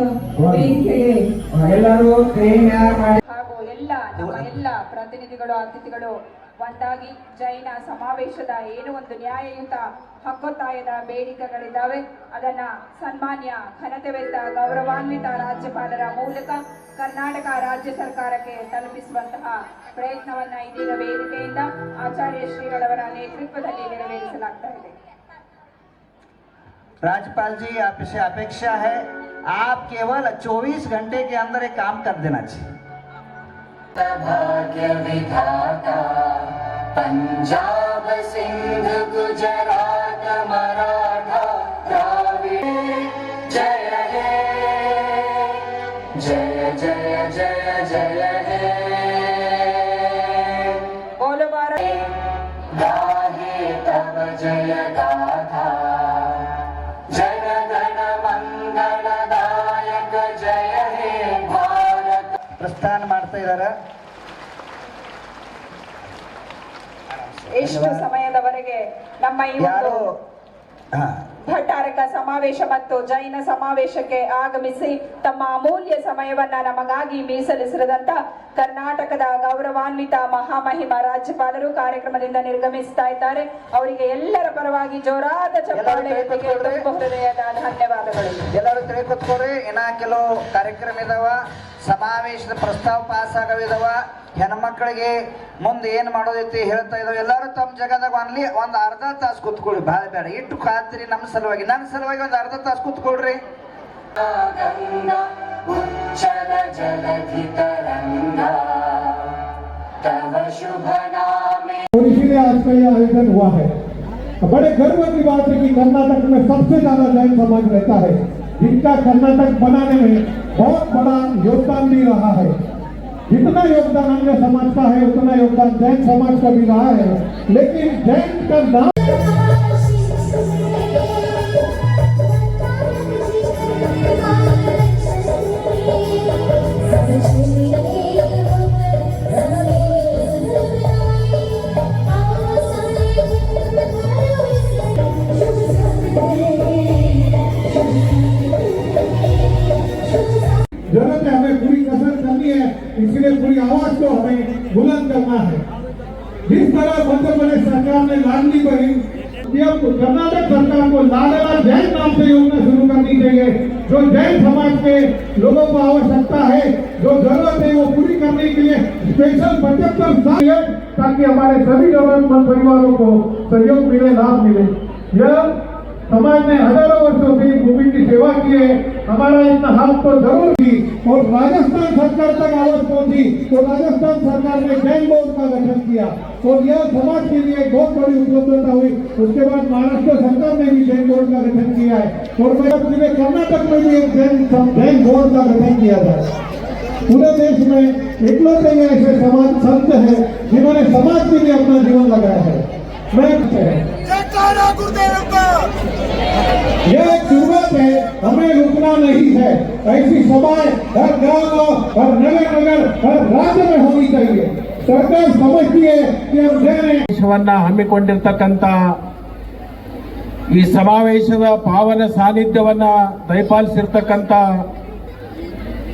ಇದೀಗ ವೇದಿಕೆಗೆ ಎಲ್ಲರೂ ಕೈ ಮ್ಯಾಲ್ ಮಾಡಿ ಹಾಗೂ ಎಲ್ಲ ನಮ್ಮ ಎಲ್ಲ ಪ್ರತಿನಿಧಿಗಳು ಅತಿಥಿಗಳು ಒಂದಾಗಿ ಜೈನ ಸಮಾವೇಶದ ಏನು ಒಂದು ನ್ಯಾಯಯುತ ಹಕ್ಕೊತ್ತಾಯದ ಬೇಡಿಕೆಗಳಿದ್ದಾವೆ ಅದನ್ನ ಸನ್ಮಾನ್ಯ ಘನತೆವೆತ್ತ ಗೌರವಾನ್ವಿತ ರಾಜ್ಯಪಾಲರ ಮೂಲಕ ಕರ್ನಾಟಕ ರಾಜ್ಯ ಸರ್ಕಾರಕ್ಕೆ ತಲುಪಿಸುವಂತಹ ಪ್ರಯತ್ನವನ್ನ ಇದೀಗ ವೇದಿಕೆಯಿಂದ ಆಚಾರ್ಯ ಶ್ರೀಗಳವರ ನೇತೃತ್ವದಲ್ಲಿ ನೆರವೇರಿಸಲಾಗ್ತಾ ಇದೆ राज्यपाल जी आपसे अपेक्षा है आप केवल 24 घंटे के अंदर एक काम कर देना चाहिए। भाग्य विधाता पंजाब सिंध ಪ್ರಸ್ಥಾನ ಮಾಡ್ತಾ ಇದ್ದಾರೆ ಎಷ್ಟು ಸಮಯದವರೆಗೆ ನಮ್ಮ ಈ ಒಂದು ಭಟ್ಟಾರಕ ಸಮಾವೇಶ ಮತ್ತು ಜೈನ ಸಮಾವೇಶಕ್ಕೆ ಆಗಮಿಸಿ ತಮ್ಮ ಅಮೂಲ್ಯ ಸಮಯವನ್ನ ನಮಗಾಗಿ ಮೀಸಲಿಸಿದಂತ ಕರ್ನಾಟಕದ ಗೌರವಾನ್ವಿತ ಮಹಾಮಹಿಮ ರಾಜ್ಯಪಾಲರು ಕಾರ್ಯಕ್ರಮದಿಂದ ನಿರ್ಗಮಿಸ್ತಾ ಇದ್ದಾರೆ. ಅವರಿಗೆ ಎಲ್ಲರ ಪರವಾಗಿ ಜೋರಾದ ಧನ್ಯವಾದಗಳು. ಎಲ್ಲರೂ ತಿಳಿ ಕೂತ್ಕೊಳ್ರಿ ಇನ್ನ ಕೆಲವು ಕಾರ್ಯಕ್ರಮ ಇದಾವ. ಸಮಾವೇಶದ ಪ್ರಸ್ತಾವ ಪಾಸ್ ಆಗವಿದಾವ ಹೆಣ್ಮಕ್ಳಿಗೆ ಮುಂದೆ ಏನ್ ಮಾಡೋದೈತಿ ಹೇಳ್ತಾ ಇದಾವ ಎಲ್ಲರೂ ತಮ್ಮ ಜಗದಾಗ ಒನ್ಲಿ ಒಂದ್ ಅರ್ಧ ತಾಸು ಕೂತ್ಕೊಳ್ಳಿ ಭಾಳ ಬೇಡ ಇಟ್ಟು ಕಾತ್ರಿ ನಮ್ಮ ಸಲುವಾಗಿ ನನ್ನ ಸಲುವಾಗಿ ಒಂದ್ ಅರ್ಧ ತಾಸು ಕೂತ್ಕೊಳ್ರಿ गङ्गा उच्चल जलधि तरङ्गा तव शुभ नामे और इसीलिए आज का यह आयोजन हुआ है बड़े गर्व की बात है कि कर्नाटक में सबसे ज्यादा जैन समाज रहता है जिनका कर्नाटक बनाने में बहुत बड़ा योगदान भी रहा है। जितना योगदान अन्य समाज का है, उतना योगदान जैन समाज का भी रहा है। लेकिन जैन का नाम जिस तरह मध्य प्रदेश सरकार ने लाडली बहन कर्नाटक सरकार को लाडला जैन नाम से योजना शुरू कर करनी चाहिए जो जैन समाज के लोगों को आवश्यकता है, जो ज़रूरत है, वो पूरी करने के लिए स्पेशल पचहत्तर ताकि हमारे सभी जरूरतमंद परिवारों को सहयोग मिले, लाभ मिले। यह समाज ने हज़ारों वर्षों से भूमि की सेवा की है। हमारा इतना हाथ तो ज़रूर थी और राजस्थान सरकार तक आवाज़ पहुँची तो राजस्थान सरकार ने जैन बोर्ड का गठन किया और यह समाज के लिए बहुत बड़ी उपलब्धता हुई। उसके बाद महाराष्ट्र सरकार ने भी जैन बोर्ड का गठन किया है और पूरे कर्नाटक में भी एक जैन जैन बोर्ड का गठन किया था। पूरे देश में ही ऐसे समाज, संत है जिन्होंने समाज के लिए अपना जीवन लगाया है। मैं यह एक शुरुआत है हमें रुकना नहीं है ऐसी सभाएं हर गांव हर नगर नगर हर राज्य में होनी चाहिए सरकार समझती है कि हम जैन हैं. ದೇಶವನ್ನ ಹಮ್ಮಿಕೊಂಡಿರ್ತಕ್ಕಂಥ ಈ ಸಮಾವೇಶದ ಪಾವನ ಸಾನ್ನಿಧ್ಯವನ್ನ ದಯಪಾಲಿಸಿರ್ತಕ್ಕಂಥ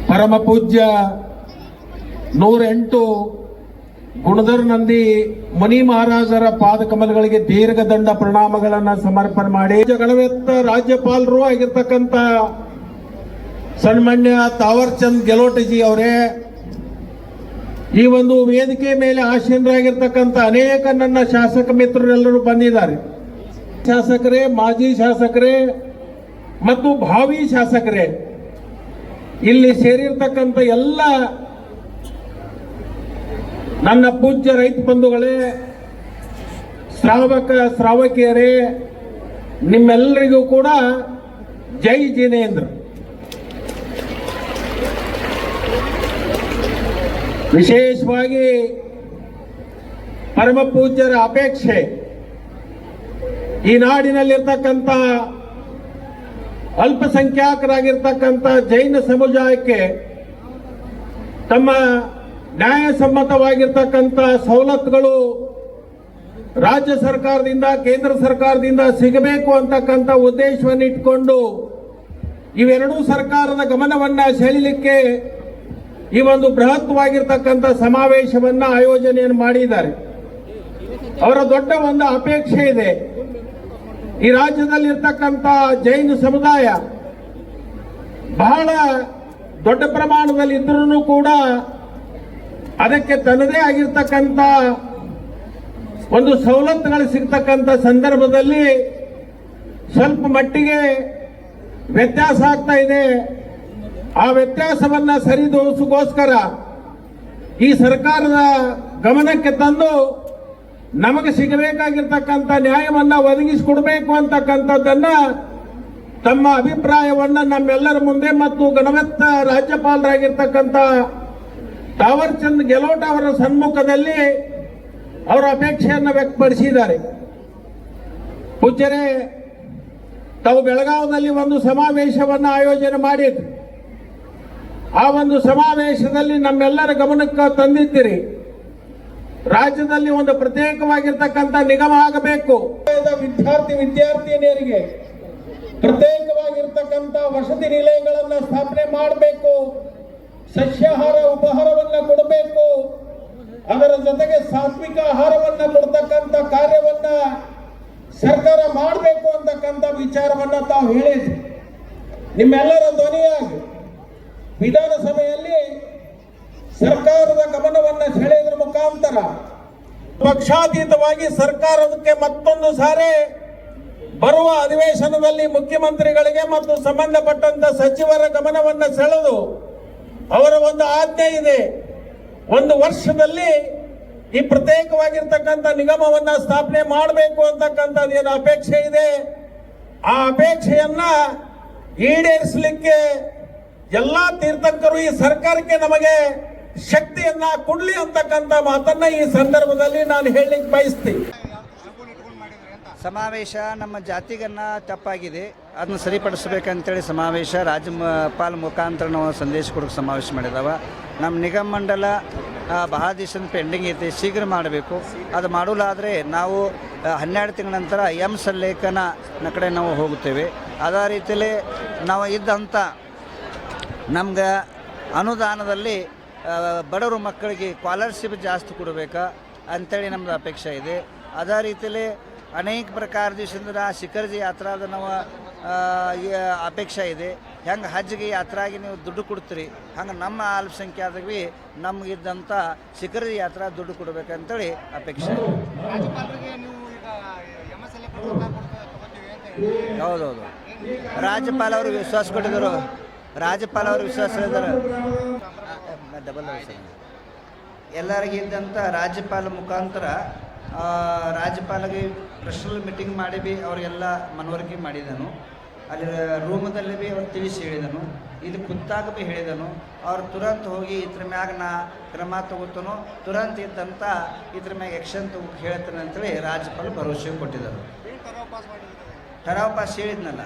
ಪರಮ ಪೂಜ್ಯ ನೂರ ಎಂಟು ಗುಣಧರ್ ನಂದಿ ಮುನಿ ಮಹಾರಾಜರ ಪಾದಕಮಲಗಳಿಗೆ ದೀರ್ಘದಂಡ ಪ್ರಣಾಮಗಳನ್ನ ಸಮರ್ಪಣೆ ಮಾಡಿ. ಗಣವೆತ್ತ ರಾಜ್ಯಪಾಲರು ಆಗಿರ್ತಕ್ಕಂಥ ಸನ್ಮಾನ್ಯ ತಾವರ್ ಚಂದ್ ಗೆಲೋಟಜಿ ಅವರೇ, ಈ ಒಂದು ವೇದಿಕೆ ಮೇಲೆ ಆಸೀನರಾಗಿರ್ತಕ್ಕಂಥ ಅನೇಕ ನನ್ನ ಶಾಸಕ ಮಿತ್ರರೆಲ್ಲರೂ ಬಂದಿದ್ದಾರೆ. ಶಾಸಕರೇ, ಮಾಜಿ ಶಾಸಕರೇ ಮತ್ತು ಭಾವಿ ಶಾಸಕರೇ, ಇಲ್ಲಿ ಸೇರಿರ್ತಕ್ಕಂಥ ಎಲ್ಲ ನನ್ನ ಪೂಜ್ಯ ರೈತ ಬಂಧುಗಳೇ, ಶ್ರಾವಕ ಶ್ರಾವಕಿಯರೇ, ನಿಮ್ಮೆಲ್ಲರಿಗೂ ಕೂಡ ಜೈ ಜಿನೇಂದ್ರ. ವಿಶೇಷವಾಗಿ ಪರಮ ಪೂಜ್ಯರ ಅಪೇಕ್ಷೆ, ಈ ನಾಡಿನಲ್ಲಿರ್ತಕ್ಕಂಥ ಅಲ್ಪಸಂಖ್ಯಾತರಾಗಿರ್ತಕ್ಕಂಥ ಜೈನ ಸಮುದಾಯಕ್ಕೆ ತಮ್ಮ ನ್ಯಾಯಸಮ್ಮತವಾಗಿರ್ತಕ್ಕಂಥ ಸವಲತ್ತುಗಳು ರಾಜ್ಯ ಸರ್ಕಾರದಿಂದ, ಕೇಂದ್ರ ಸರ್ಕಾರದಿಂದ ಸಿಗಬೇಕು ಅಂತಕ್ಕಂಥ ಉದ್ದೇಶವನ್ನು ಇಟ್ಕೊಂಡು ಇವೆರಡೂ ಸರ್ಕಾರದ ಗಮನವನ್ನ ಸೆಳೆಯಲಿಕ್ಕೆ ಈ ಒಂದು ಬೃಹತ್ವಾಗಿರ್ತಕ್ಕಂಥ ಸಮಾವೇಶವನ್ನ ಆಯೋಜನೆಯನ್ನು ಮಾಡಿದ್ದಾರೆ. ಅವರ ದೊಡ್ಡ ಒಂದು ಅಪೇಕ್ಷೆ ಇದೆ. ಈ ರಾಜ್ಯದಲ್ಲಿರ್ತಕ್ಕಂಥ ಜೈನ ಸಮುದಾಯ ಬಹಳ ದೊಡ್ಡ ಪ್ರಮಾಣದಲ್ಲಿ ಇದ್ರೂ ಕೂಡ ಅದಕ್ಕೆ ತನ್ನದೇ ಆಗಿರ್ತಕ್ಕಂಥ ಒಂದು ಸವಲತ್ತುಗಳು ಸಿಗ್ತಕ್ಕಂಥ ಸಂದರ್ಭದಲ್ಲಿ ಸ್ವಲ್ಪ ಮಟ್ಟಿಗೆ ವ್ಯತ್ಯಾಸ ಆಗ್ತಾ ಇದೆ. ಆ ವ್ಯತ್ಯಾಸವನ್ನ ಸರಿದೋಸಗೋಸ್ಕರ ಈ ಸರ್ಕಾರದ ಗಮನಕ್ಕೆ ತಂದು ನಮಗೆ ಸಿಗಬೇಕಾಗಿರ್ತಕ್ಕಂಥ ನ್ಯಾಯವನ್ನ ಒದಗಿಸಿಕೊಡಬೇಕು ಅಂತಕ್ಕಂಥದ್ದನ್ನ ತಮ್ಮ ಅಭಿಪ್ರಾಯವನ್ನ ನಮ್ಮೆಲ್ಲರ ಮುಂದೆ ಮತ್ತು ಗಣವತ್ತ ರಾಜ್ಯಪಾಲರಾಗಿರ್ತಕ್ಕಂಥ ತಾವರ್ಚಂದ್ ಗೆಲೋಟ್ ಅವರ ಸನ್ಮುಖದಲ್ಲಿ ಅವರ ಅಪೇಕ್ಷೆಯನ್ನು ವ್ಯಕ್ತಪಡಿಸಿದ್ದಾರೆ. ಪೂಜ್ಯರೇ, ತಾವು ಬೆಳಗಾವದಲ್ಲಿ ಒಂದು ಸಮಾವೇಶವನ್ನು ಆಯೋಜನೆ ಮಾಡಿದ್ರು ಆ ಒಂದು ಸಮಾವೇಶದಲ್ಲಿ ನಮ್ಮೆಲ್ಲರ ಗಮನಕ್ಕೆ ತಂದಿದ್ದೀರಿ. ರಾಜ್ಯದಲ್ಲಿ ಒಂದು ಪ್ರತ್ಯೇಕವಾಗಿರ್ತಕ್ಕಂಥ ನಿಗಮ ಆಗಬೇಕು. ವಿದ್ಯಾರ್ಥಿ ವಿದ್ಯಾರ್ಥಿನಿಯರಿಗೆ ಪ್ರತ್ಯೇಕವಾಗಿರ್ತಕ್ಕಂಥ ವಸತಿ ನಿಲಯಗಳನ್ನು ಸ್ಥಾಪನೆ ಮಾಡಬೇಕು. ಸಸ್ಯಾಹಾರ ಉಪಹಾರವನ್ನ ಕೊಡಬೇಕು. ಅದರ ಜೊತೆಗೆ ಸಾತ್ವಿಕ ಆಹಾರವನ್ನ ಕೊಡ್ತಕ್ಕಂಥ ಕಾರ್ಯವನ್ನ ಸರ್ಕಾರ ಮಾಡಬೇಕು ಅಂತಕ್ಕಂಥ ವಿಚಾರವನ್ನ ತಾವು ಹೇಳಿದ್ರಿ. ನಿಮ್ಮೆಲ್ಲರ ಧ್ವನಿಯಾಗಿ ವಿಧಾನಸಭೆಯಲ್ಲಿ ಸರ್ಕಾರದ ಗಮನವನ್ನ ಸೆಳೆಯದ್ರ ಮುಖಾಂತರ ಪಕ್ಷಾತೀತವಾಗಿ ಸರ್ಕಾರಕ್ಕೆ ಮತ್ತೊಂದು ಸಾರಿ ಬರುವ ಅಧಿವೇಶನದಲ್ಲಿ ಮುಖ್ಯಮಂತ್ರಿಗಳಿಗೆ ಮತ್ತು ಸಂಬಂಧಪಟ್ಟಂತ ಸಚಿವರ ಗಮನವನ್ನ ಸೆಳೆದು ಅವರ ಒಂದು ಆಜ್ಞೆ ಇದೆ. ಒಂದು ವರ್ಷದಲ್ಲಿ ಈ ಪ್ರತ್ಯೇಕವಾಗಿರ್ತಕ್ಕಂಥ ನಿಗಮವನ್ನ ಸ್ಥಾಪನೆ ಮಾಡಬೇಕು ಅಂತಕ್ಕಂಥದ್ದು ಏನು ಅಪೇಕ್ಷೆ ಇದೆ? ಆ ಅಪೇಕ್ಷೆಯನ್ನ ಈಡೇರಿಸಲಿಕ್ಕೆ ಎಲ್ಲಾ ತೀರ್ಥಂಕರು ಈ ಸರ್ಕಾರಕ್ಕೆ ನಮಗೆ ಶಕ್ತಿಯನ್ನ ಕೊಡ್ಲಿ ಅಂತಕ್ಕಂಥ ಮಾತನ್ನ ಈ ಸಂದರ್ಭದಲ್ಲಿ ನಾನು ಹೇಳಲಿಕ್ಕೆ ಬಯಸ್ತೀನಿ. ಸಮಾವೇಶ ನಮ್ಮ ಜಾತಿಗನ್ನ ತಪ್ಪಾಗಿದೆ. ಅದನ್ನ ಸರಿಪಡಿಸ್ಬೇಕಂತೇಳಿ ಸಮಾವೇಶ ರಾಜ್ಯಪಾಲ ಮುಖಾಂತರ ನಾವು ಸಂದೇಶ ಕೊಡೋಕೆ ಸಮಾವೇಶ ಮಾಡಿದಾವ. ನಮ್ಮ ನಿಗಮ ಮಂಡಲ ಬಹಳ ದಿವಸದ ಪೆಂಡಿಂಗ್ ಐತಿ, ಶೀಘ್ರ ಮಾಡಬೇಕು. ಅದು ಮಾಡಲಾದರೆ ನಾವು ಹನ್ನೆರಡು ತಿಂಗಳ ನಂತರ ಎಂ ಸಲ್ಲೇಖನ ಕಡೆ ನಾವು ಹೋಗುತ್ತೇವೆ. ಅದೇ ರೀತಿಯಲ್ಲಿ ನಾವು ಇದ್ದಂಥ ನಮ್ಗೆ ಅನುದಾನದಲ್ಲಿ ಬಡವರು ಮಕ್ಕಳಿಗೆ ಸ್ಕಾಲರ್ಶಿಪ್ ಜಾಸ್ತಿ ಕೊಡಬೇಕಾ ಅಂಥೇಳಿ ನಮ್ಮದು ಅಪೇಕ್ಷೆ ಇದೆ. ಅದೇ ರೀತಿಯಲ್ಲಿ ಅನೇಕ ಪ್ರಕಾರ ದಿವಸದಿಂದ ಶಿಖರ್ಜಿ ಯಾತ್ರಾದ ನಾವು ಅಪೇಕ್ಷೆ ಇದೆ. ಹೆಂಗೆ ಹಜ್ಗೆ ಯಾತ್ರಾಗಿ ನೀವು ದುಡ್ಡು ಕೊಡ್ತೀರಿ ಹಂಗೆ ನಮ್ಮ ಅಲ್ಪಸಂಖ್ಯಾತರಿಗೆ ನಮಗಿದ್ದಂಥ ಶಿಖರ್ಜಿ ಯಾತ್ರಾ ದುಡ್ಡು ಕೊಡ್ಬೇಕಂತೇಳಿ ಅಪೇಕ್ಷೆ. ಇದೆ ಹೌದೌದು. ರಾಜ್ಯಪಾಲ ಅವರು ವಿಶ್ವಾಸ ಕೊಟ್ಟಿದ್ದರು. ರಾಜ್ಯಪಾಲ ಅವರು ವಿಶ್ವಾಸ ಹೇಳಿದರು ಡಬಲ್ ಎಲ್ಲರಿಗಿದ್ದಂಥ ರಾಜ್ಯಪಾಲ ಮುಖಾಂತರ ರಾಜ್ಯಪಾಲಗೆ ಪರ್ಸನಲ್ ಮೀಟಿಂಗ್ ಮಾಡಿ ಭೀ ಅವರಿಗೆಲ್ಲ ಮನವರಿಕೆ ಮಾಡಿದನು. ಅಲ್ಲಿ ರೂಮದಲ್ಲಿ ಬಿ ಅವ್ರು ತಿಳಿಸಿ ಹೇಳಿದನು. ಇಲ್ಲಿ ಕುತ್ತಾಗ ಭೀ ಹೇಳಿದನು. ಅವ್ರು ತುರಂತ ಹೋಗಿ ಇದ್ರ ಮ್ಯಾಗ ನಾ ಕ್ರಮ ತಗೋತನು ತುರಂತ ಇದ್ದಂತ ಇದ್ರ ಮ್ಯಾಗ ಆ್ಯಕ್ಷನ್ ತಗೋ ಹೇಳ್ತಾನೆ ಅಂತೇಳಿ ರಾಜ್ಯಪಾಲ ಭರವಸೆ ಕೊಟ್ಟಿದ್ದರು ಠರಾವ್ ಪಾಸ್ ಹೇಳಿದ್ನಲ್ಲ.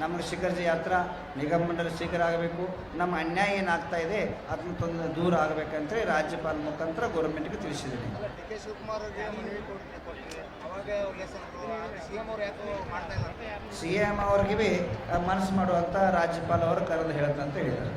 ನಮಗೆ ಶಿಖರ್ಜಿ ಯಾತ್ರಾ ನಿಗಮ ಮಂಡಲ ಶೀಘ್ರ ಆಗಬೇಕು. ನಮ್ಮ ಅನ್ಯಾಯ ಏನಾಗ್ತಾ ಇದೆ ಅದನ್ನ ತೊಂದರೆ ದೂರ ಆಗಬೇಕಂತೇಳಿ ರಾಜ್ಯಪಾಲ ಮುಖಾಂತರ ಗೌರ್ಮೆಂಟ್ಗೆ ತಿಳಿಸಿದ್ದೀನಿ. ಸಿ ಎಂ ಅವ್ರಿಗೆ ಮನಸ್ಸು ಮಾಡುವಂತ ರಾಜ್ಯಪಾಲ ಅವರು ಕರೆದು ಹೇಳ್ತಂತ ಹೇಳಿದ್ದಾರೆ.